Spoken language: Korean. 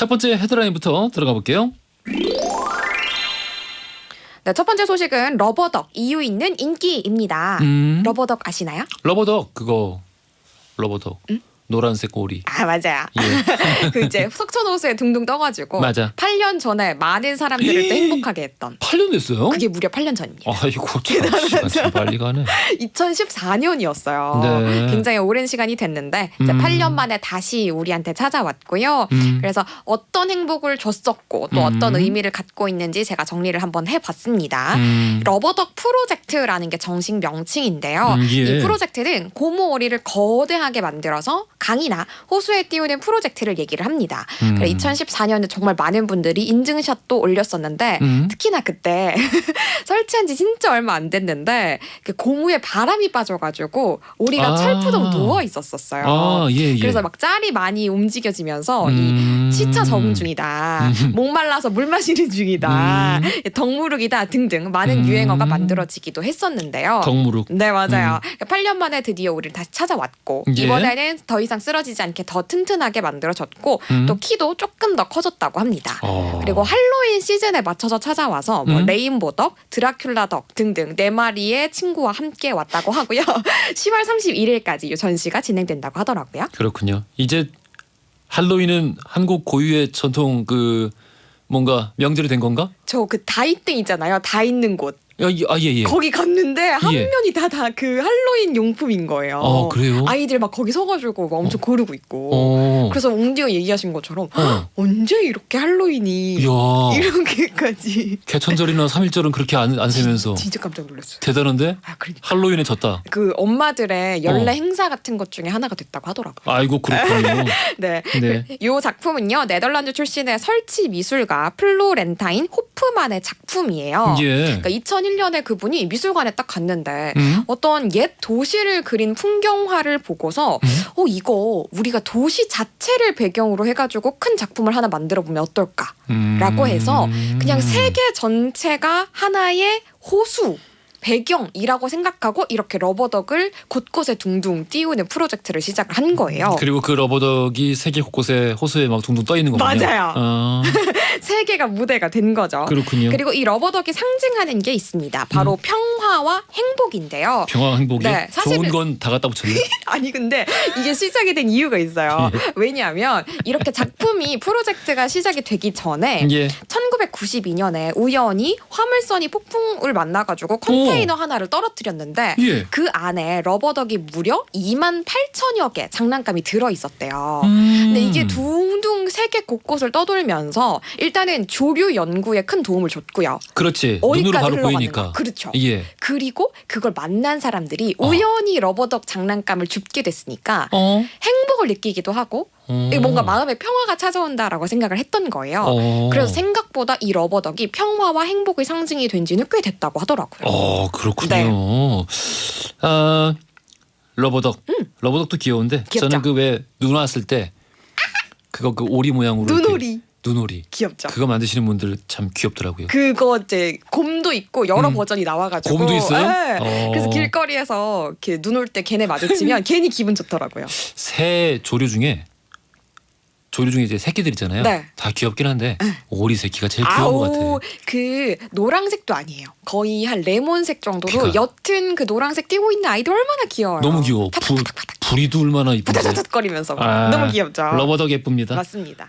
첫 번째 헤드라인부터 들어가 볼게요. 네, 첫 번째 소식은 러버덕 이유 있는 인기입니다. 음, 러버덕 아시나요? 러버덕 그거 러버덕 노란색 오리. 아 맞아요. 예, 그 이제 석천호수에 둥둥 떠가지고 맞아. 8년 전에 많은 사람들을 또 행복하게 했던 8년 됐어요? 그게 무려 8년 전입니다. 아이고 참 참 빨리 가네. 2014년이었어요. 네. 굉장히 오랜 시간이 됐는데 이제 음. 8년 만에 다시 우리한테 찾아왔고요. 음, 그래서 어떤 행복을 줬었고 또 음. 어떤 의미를 갖고 있는지 제가 정리를 한번 해봤습니다. 음, 러버덕 프로젝트라는 게 정식 명칭인데요. 음, 예. 이 프로젝트는 고무 오리를 거대하게 만들어서 강이나 호수에 띄우는 프로젝트를 얘기를 합니다. 음. 그래 2014년에 정말 많은 분들이 인증샷도 올렸었는데 음. 특히나 그때 설치한 지 진짜 얼마 안 됐는데 그 고무에 바람이 빠져가지고 오리가 아. 철푸동 누워 있었었어요. 아, 예, 예. 그래서 막 짤이 많이 움직여지면서 음. 이 시차 적응 중이다, 음. 목말라서 물 마시는 중이다, 덩무룩이다 등등 많은 음. 유행어가 만들어지기도 했었는데요. 덩무룩. 네 맞아요. 8년 만에 드디어 우리를 다시 찾아왔고 예. 이번에는 더 이상 쓰러지지 않게 더 튼튼하게 만들어졌고 음. 또 키도 조금 더 커졌다고 합니다. 어. 그리고 할로윈 시즌에 맞춰서 찾아와서 뭐 음. 레인보 덕, 드라큘라 덕 등등 네 마리의 친구와 함께 왔다고 하고요. 10월 31일까지 이 전시가 진행된다고 하더라고요. 그렇군요. 이제 할로윈은 한국 고유의 전통 그 뭔가 명절이 된 건가? 저 그 다이땡 있잖아요. 다 있는 곳. 야, 이- 아, 예, 예. 거기 갔는데 한 예. 면이 다 다 그 할로윈 용품인 거예요. 어, 그래요? 아이들 막 거기 서가지고 막 엄청 고르고 있고. 어. 그래서 웅디가 얘기하신 것처럼 어. 언제 이렇게 할로윈이 이야. 이렇게까지 개천절이나 삼일절은 그렇게 안, 안 세면서 진짜 깜짝 놀랐어요. 대단한데 아 그러니까 할로윈에 졌다. 그 엄마들의 연례 어. 행사 같은 것 중에 하나가 됐다고 하더라고요. 아이고 그렇군요. 네. 네. 이 작품은요 네덜란드 출신의 설치 미술가 플로렌타인 호프만의 작품이에요. 예. 그러니까 2001 년에 그분이 미술관에 딱 갔는데 음? 어떤 옛 도시를 그린 풍경화를 보고서 음? 어 이거 우리가 도시 자체를 배경으로 해가지고 큰 작품을 하나 만들어 보면 어떨까? 음. 라고 해서 그냥 세계 전체가 하나의 호수 배경이라고 생각하고 이렇게 러버덕을 곳곳에 둥둥 띄우는 프로젝트를 시작을 한 거예요. 그리고 그 러버덕이 세계 곳곳에 호수에 막 둥둥 떠 있는 거군요. 맞아요. 아, 세계가 무대가 된 거죠. 그렇군요. 그리고 이 러버덕이 상징하는 게 있습니다. 바로 평화와 행복인데요. 평화 행복이 네, 사실은- 좋은 건 다 갖다 붙였네. 아니 근데 이게 시작이 된 이유가 있어요. 예. 왜냐하면 이렇게 작품이 프로젝트가 시작이 되기 전에 예. 1992년에 우연히 화물선이 폭풍을 만나가지고 컨테이너 하나를 떨어뜨렸는데 예. 그 안에 러버덕이 무려 2만 8천여 개 장난감이 들어 있었대요. 음. 근데 이게 둥둥 세계 곳곳을 떠돌면서 일단은 조류 연구에 큰 도움을 줬고요. 그렇지. 눈으로 어디까지 바로 흘러가는가. 보이니까. 그렇죠. 예. 그리고 그걸 만난 사람들이 어. 우연히 러버덕 장난감을 줍게 됐으니까 어. 행복을 느끼기도 하고 어. 뭔가 마음에 평화가 찾아온다라고 생각을 했던 거예요. 어. 그래서 생각보다 이 러버덕이 평화와 행복의 상징이 된 지는 꽤 됐다고 하더라고요. 어 그렇군요. 네. 아 러버덕 러버덕도 귀여운데 음. 귀엽죠? 저는 그 왜 눈 왔을 때 그거 그 오리 모양으로 이렇게 눈오리 눈오리 귀엽죠. 그거 만드시는 분들 참 귀엽더라고요. 그거 이제 곰도 있고 여러 음. 버전이 나와가지고 곰도 있어요? 네. 어. 그래서 길거리에서 이렇게 눈 올 때 걔네 마주치면 괜히 기분 좋더라고요. 새 조류 중에 조류 중에 이제 새끼들 있잖아요. 네. 다 귀엽긴 한데 오리 새끼가 제일 귀여운 것 같아. 아우 그 노란색도 아니에요. 거의 한 레몬색 정도로 귀가. 옅은 그 노란색 띄고 있는 아이들 얼마나 귀여워요. 너무 귀여워. 불, 타타타타타 불이도 얼마나 이쁜데. 부다다닥거리면서 아, 너무 귀엽죠. 러버덕 예쁩니다. 맞습니다.